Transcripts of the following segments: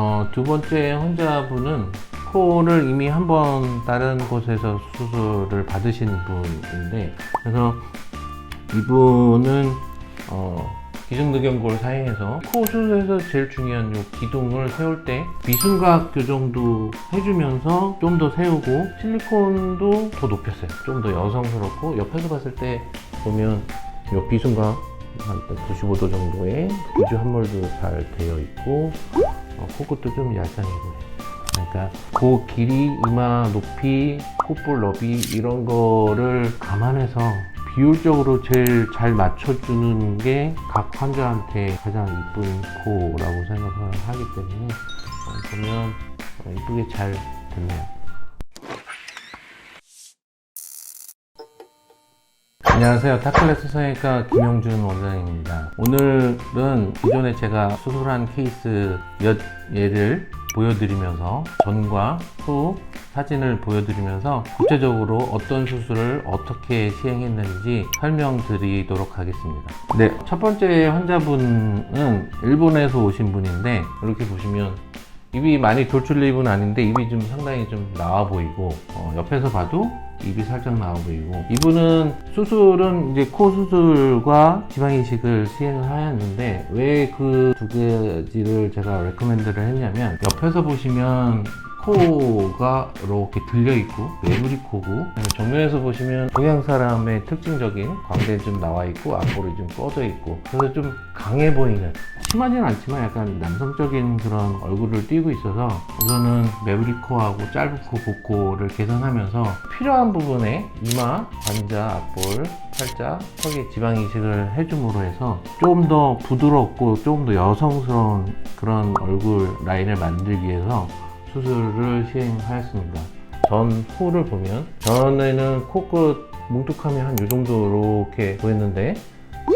어, 두 번째 환자분은 코를 이미 한 번 다른 곳에서 수술을 받으신 분인데 그래서 이분은 어, 기중늑연골 사이에서 코 수술에서 제일 중요한 요 기둥을 세울 때 비순각 교정도 해주면서 좀 더 세우고 실리콘도 더 높였어요. 좀 더 여성스럽고 옆에서 봤을 때 보면 요 비순각 한 95도 정도의 구주 함몰도 잘 되어 있고 어, 코끝도 좀 보여요. 그러니까 그 길이, 이마 높이, 콧볼 너비 이런 거를 감안해서 비율적으로 제일 잘 맞춰주는 게 각 환자한테 가장 이쁜 코라고 생각을 하기 때문에 어, 보면 어, 이쁘게 잘 됐네요. 안녕하세요. 타클레스 성형외과 김영준 원장입니다. 오늘은 기존에 제가 수술한 케이스 몇 예를 보여드리면서 전과 후 사진을 보여드리면서 구체적으로 어떤 수술을 어떻게 시행했는지 설명드리도록 하겠습니다. 네, 첫 번째 환자분은 일본에서 오신 분인데 이렇게 보시면 입이 많이 돌출된 입은 아닌데 입이 좀 상당히 좀 나와 보이고 어, 옆에서 봐도 입이 살짝 나와 보이고. 이분은 수술은 이제 코 수술과 지방 이식을 시행을 하였는데 왜 그 두 가지를 제가 레코멘드를 했냐면 옆에서 보시면 코가 이렇게 들려 있고 매부리 코고 정면에서 보시면 동양 사람의 특징적인 광대 좀 나와 있고 앞볼이 좀 꺼져 있고 그래서 좀 강해 보이는 심하진 않지만 약간 남성적인 그런 얼굴을 띠고 있어서 우선은 매부리 코하고 짧은 코, 복코를 개선하면서 필요한 부분에 이마, 관자, 앞볼, 팔자, 턱에 지방 이식을 해줌으로 해서 조금 더 부드럽고 조금 더 여성스러운 그런 얼굴 라인을 만들기 위해서 수술을 시행하였습니다. 전 후를 보면 전에는 코끝 뭉툭함이 한 이 정도 이렇게 보였는데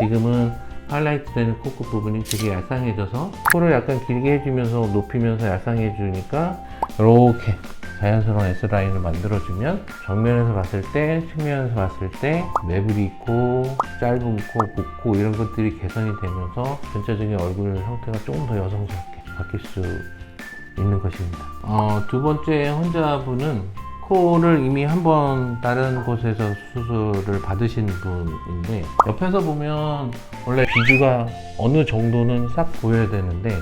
지금은 하이라이트 되는 코끝 부분이 되게 얄쌍해져서 코를 약간 길게 해주면서 높이면서 얄쌍해 주니까 이렇게 자연스러운 S라인을 만들어주면 정면에서 봤을 때, 측면에서 봤을 때 매부리 코, 짧은 코, 복코 이런 것들이 개선이 되면서 전체적인 얼굴 형태가 조금 더 여성스럽게 바뀔 수 있는 것입니다. 어, 두 번째 환자분은 코를 이미 한 번 다른 곳에서 수술을 받으신 분인데 옆에서 보면 원래 비주가 어느 정도는 싹 보여야 되는데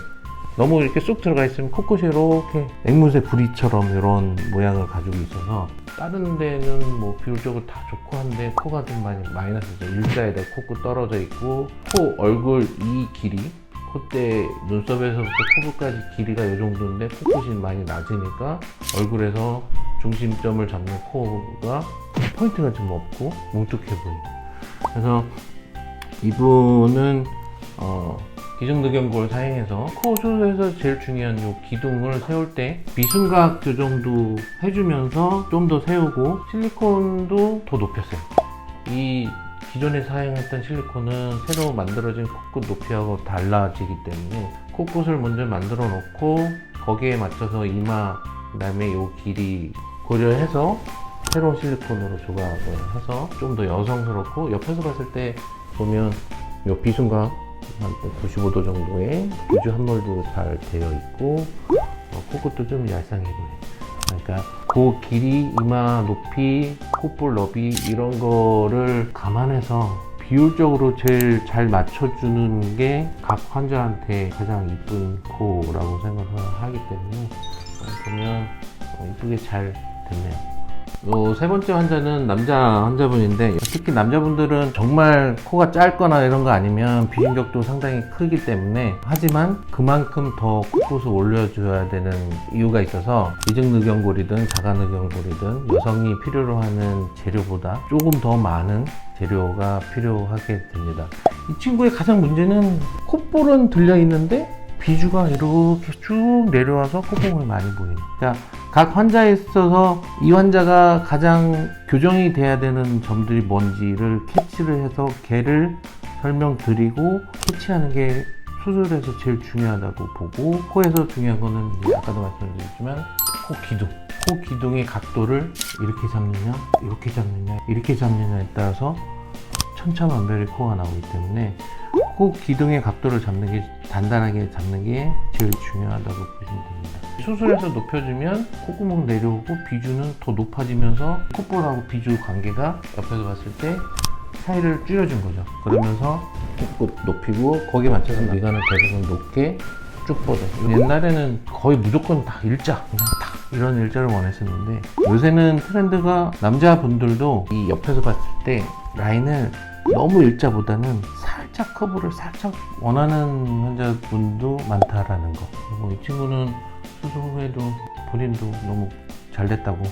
너무 이렇게 쑥 들어가 있으면 코끝이 이렇게 앵무새 부리처럼 이런 모양을 가지고 있어서 다른 데는 뭐 비율적으로 다 좋고 한데 코가 좀 많이 마이너스죠 일자에다 코끝 떨어져 있고 코 얼굴 이 길이 콧대 눈썹에서부터 코끝까지 길이가 이 정도인데 코끝이 많이 낮으니까 얼굴에서 중심점을 잡는 코가 포인트가 좀 없고 뭉툭해 보여요. 그래서 이분은 어, 기중늑연골 사이에서 코 수술에서 제일 중요한 요 기둥을 세울 때 비순각 교정도 해주면서 좀 더 세우고 실리콘도 더 높였어요. 이 기존에 사용했던 실리콘은 새로 만들어진 코끝 높이하고 달라지기 때문에 코끝을 먼저 만들어 놓고 거기에 맞춰서 이마 그다음에 요 길이 고려해서 새로운 실리콘으로 조각을 해서 좀 더 여성스럽고 옆에서 봤을 때 보면 요 비순각 한 95도 정도의 구주 함몰도 잘 되어 있고 어, 코끝도 좀 얄쌍해 보여요. 그러니까 그 길이, 이마 높이, 콧볼 너비 이런 거를 감안해서 비율적으로 제일 잘 맞춰주는 게 각 환자한테 가장 이쁜 코라고 생각을 하기 때문에 어, 보면 어, 이쁘게 잘 됐네요. 요 세 번째 환자는 남자 환자분인데 특히 남자분들은 정말 코가 짧거나 이런 거 아니면 비중격도 상당히 크기 때문에 하지만 그만큼 더 코끝을 올려줘야 되는 이유가 있어서 이중늑연골이든 자가늑연골이든 여성이 필요로 하는 재료보다 조금 더 많은 재료가 필요하게 됩니다. 이 친구의 가장 문제는 콧볼은 들려 있는데 비주가 이렇게 쭉 내려와서 콧봉을 많이 보이는. 그러니까 각 환자에 있어서 이 환자가 가장 교정이 돼야 되는 점들이 뭔지를 캐치를 해서 걔를 설명드리고 캐치하는 게 수술에서 제일 중요하다고 보고 코에서 중요한 거는 아까도 말씀드렸지만 코 기둥 코 기둥의 각도를 이렇게 잡느냐 이렇게 잡느냐 이렇게 잡느냐에 따라서 천차만별의 코가 나오기 때문에 코 기둥의 각도를 잡는 게 단단하게 잡는 게 제일 중요하다고 보시면 됩니다. 수술해서 높여주면 콧구멍 내려오고 비주는 더 높아지면서 콧볼하고 비주 관계가 옆에서 봤을 때 사이를 줄여준 거죠. 그러면서 콧볼 높이고 거기에 맞춰서 미간을 대부분 높게 쭉 뻗어. 옛날에는 거의 무조건 다 일자, 그냥 다 이런 일자를 원했었는데 요새는 트렌드가 남자분들도 이 옆에서 봤을 때 라인을 너무 일자보다는 살짝 커브를 살짝 원하는 환자분도 많다라는 거. 그리고 이 친구는 수술 후에도 본인도 너무 잘 됐다고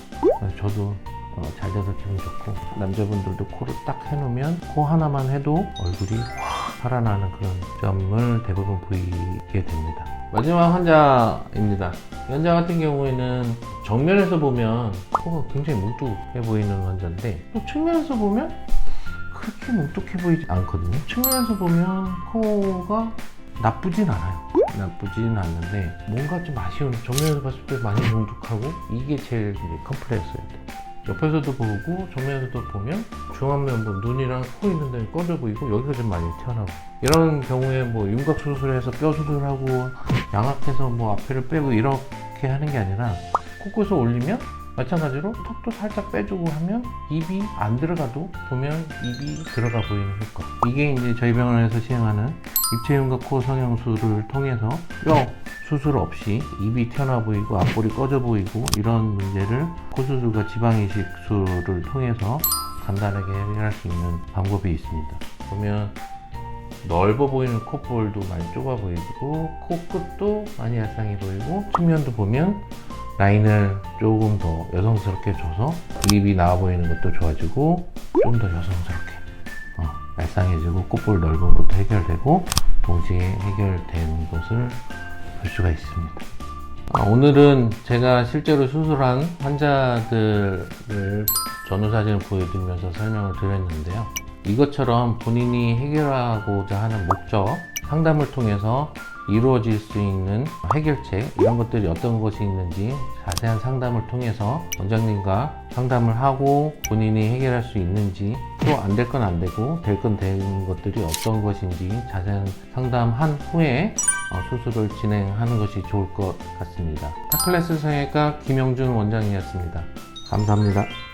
저도 어, 잘 돼서 기분 좋고 남자분들도 코를 딱 해놓으면 코 하나만 해도 얼굴이 확 살아나는 그런 점을 대부분 보이게 됩니다. 마지막 환자입니다. 이 환자 같은 경우에는 정면에서 보면 코가 굉장히 뭉툭해 보이는 환자인데 또 측면에서 보면 그렇게 뭉툭해 보이지 않거든요. 측면에서 보면 코가 나쁘진 않아요. 나쁘진 않는데 뭔가 좀 아쉬운 정면에서 봤을 때 많이 뭉툭하고 이게 제일 이제 컴플레였어요. 옆에서도 보고 정면에서도 보면 중앙면 뭐 눈이랑 코 있는 데는 꺼져 보이고 여기가 좀 많이 튀어나오고 이런 경우에 뭐 윤곽 수술해서 뼈 수술하고 양악해서 뭐 앞에를 빼고 이렇게 하는 게 아니라 코끝을 올리면 마찬가지로 턱도 살짝 빼주고 하면 입이 안 들어가도 보면 입이 들어가 보이는 효과. 이게 이제 저희 병원에서 시행하는 입체윤곽 코 성형술을 통해서 뼈 수술 없이 입이 튀어나와 보이고 앞볼이 꺼져 보이고 이런 문제를 코수술과 지방이식술을 통해서 간단하게 해결할 수 있는 방법이 있습니다. 보면 넓어 보이는 콧볼도 많이 좁아 보이고 코끝도 많이 얄쌍해 보이고 측면도 보면 라인을 조금 더 여성스럽게 줘서 입이 나와 보이는 것도 좋아지고 좀 더 여성스럽게 어, 얄쌍해지고 콧볼 넓은 것도 해결되고 동시에 해결되는 것을 볼 수가 있습니다. 아, 오늘은 제가 실제로 수술한 환자들을 전후 사진을 보여드리면서 설명을 드렸는데요. 이것처럼 본인이 해결하고자 하는 목적, 상담을 통해서 이루어질 수 있는 해결책, 이런 것들이 어떤 것이 있는지 자세한 상담을 통해서 원장님과 상담을 하고 본인이 해결할 수 있는지 또 안 될 건 안 되고 될 건 되는 것들이 어떤 것인지 자세한 상담한 후에 어, 수술을 진행하는 것이 좋을 것 같습니다. 타클래스 성형외과 김영준 원장이었습니다. 감사합니다.